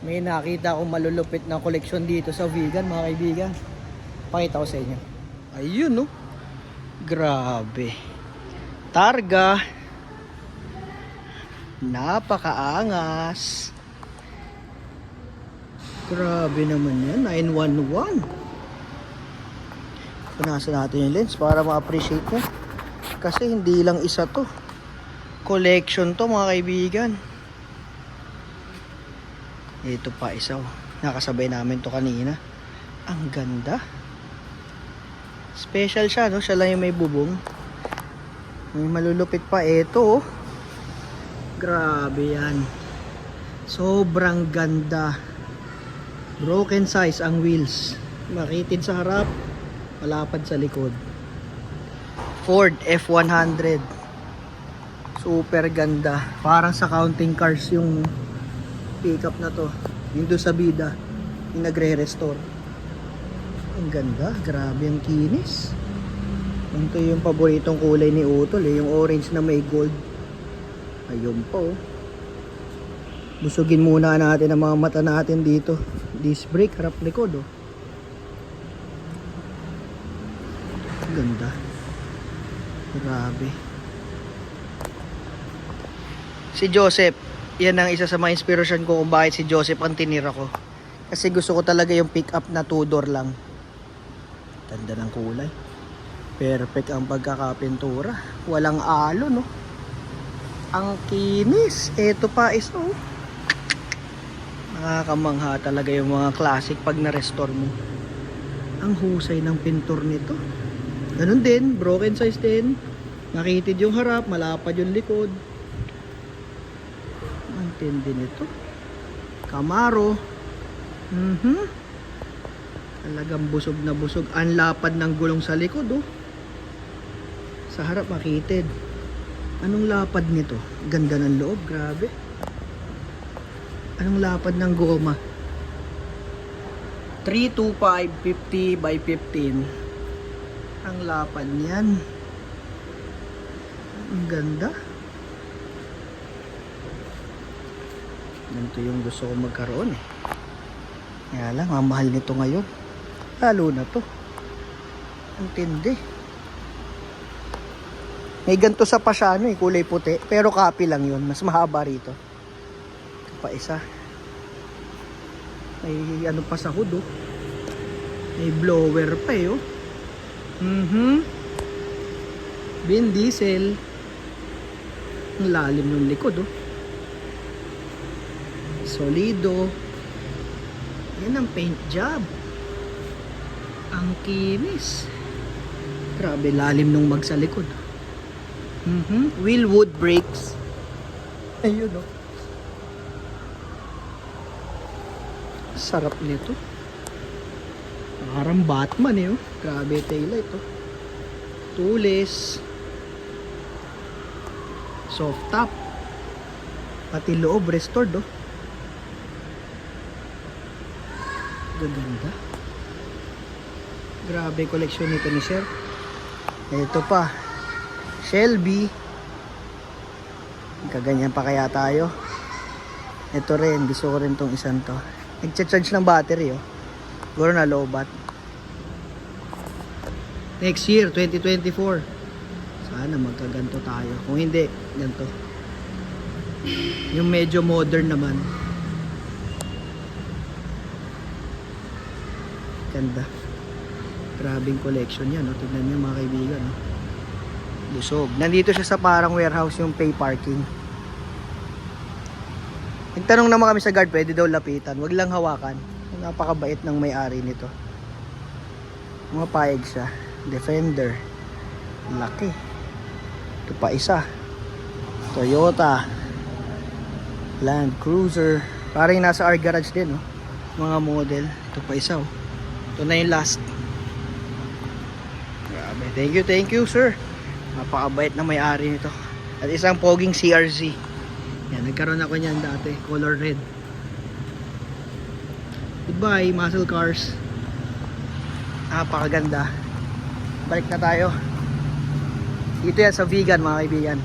May nakita akong malulupit na koleksyon dito sa vegan mga kaibigan. Pakita ko sa inyo. Ayun no. Grabe. Targa. Napakaangas. Grabe naman yan. 911. Punasan natin yung lens para ma-appreciate mo. Kasi hindi lang isa to. Collection to mga kaibigan. Ito pa isa. oh. Nakasabay namin to kanina. Ang ganda. Special siya, no? Siya lang yung may bubong. May malulupit pa. Ito, oh. Grabe yan. Sobrang ganda. Broken size ang wheels. Makitid sa harap. Malapad sa likod. Ford F100. Super ganda. Parang sa counting cars yung pickup na to. Yung doon sa bida. Yung nagre-restore. Ang ganda. Grabe ang kinis. Ito yung paboritong kulay ni Utol eh. Yung orange na may gold. Ayun po. Busugin muna natin ang mga mata natin dito. Disc brake, harap likod oh. Ganda. Grabe. Si Joseph, yan ang isa sa mga inspirasyon ko kung bakit si Joseph ang tinira ko. Kasi gusto ko talaga yung pick up na two door lang. Ganda ng kulay. Perfect ang pagkakapintura. Walang alo, no? Ang kinis. Ito pa is, oh. Nakakamangha talaga yung mga classic pag na-restore mo. Ang husay ng pintor nito. Ganun din, broken size din. Nakitid yung harap, malapad yung likod. Ang tindi nito. Camaro. Mhm. Talagang busog na busog. Ang lapad ng gulong sa likod, oh. Sa harap makitid. Anong lapad nito? Ganda ng loob, grabe. Anong lapad ng goma? 325 50 by 15. Ang lapad niyan. Ang ganda. Ganito yung gusto ko magkaroon eh. Kaya lang, ang mahal nito ngayon. Lalo na to. Ang tindi. May ganito sa pasyano eh, kulay puti. Pero copy lang yun. Mas mahaba rito. Ito pa isa. May ano pa sa hood oh. May blower pa eh oh. Mhm. Vin Diesel. Ang lalim ng likod oh. Solido. Yan ang paint job. Ang kinis. Grabe lalim nung mag sa likod. Mhm. Wheel wood brakes. Ayun oh. Sarap nito. Parang Batman eh oh. Grabe taillight oh. Tulis. Soft top. Pati loob restored oh. Gaganda. Grabe koleksyon nito ni Sir. Ito pa. Shelby. Kaganyan pa kaya tayo. Ito rin. Gusto ko rin tong isang to. Nagcha-charge ng battery oh. Siguro na low bat. Next year, 2024. Sana magkaganto tayo. Kung hindi, ganito. Yung medyo modern naman. Ganda. Grabing collection yan. No? Tignan nyo mga kaibigan. No? Busog. Nandito siya sa parang warehouse yung pay parking. Nagtanong naman kami sa guard, pwede daw lapitan. Wag lang hawakan. Napakabait ng may-ari nito. Mapayag siya. Defender. Laki. Ito pa isa. Toyota. Land Cruiser. Parang nasa our garage din, no? Mga model. Ito pa isa, oh. Ito na yung last. Grabe. Thank you, thank you, sir. Napakabait na may-ari nito. At isang poging CRZ. Yan, nagkaroon ako niyan dati. Color red. Goodbye, muscle cars. Napakaganda. Balik na tayo. Dito yan sa vegan, mga kaibigan.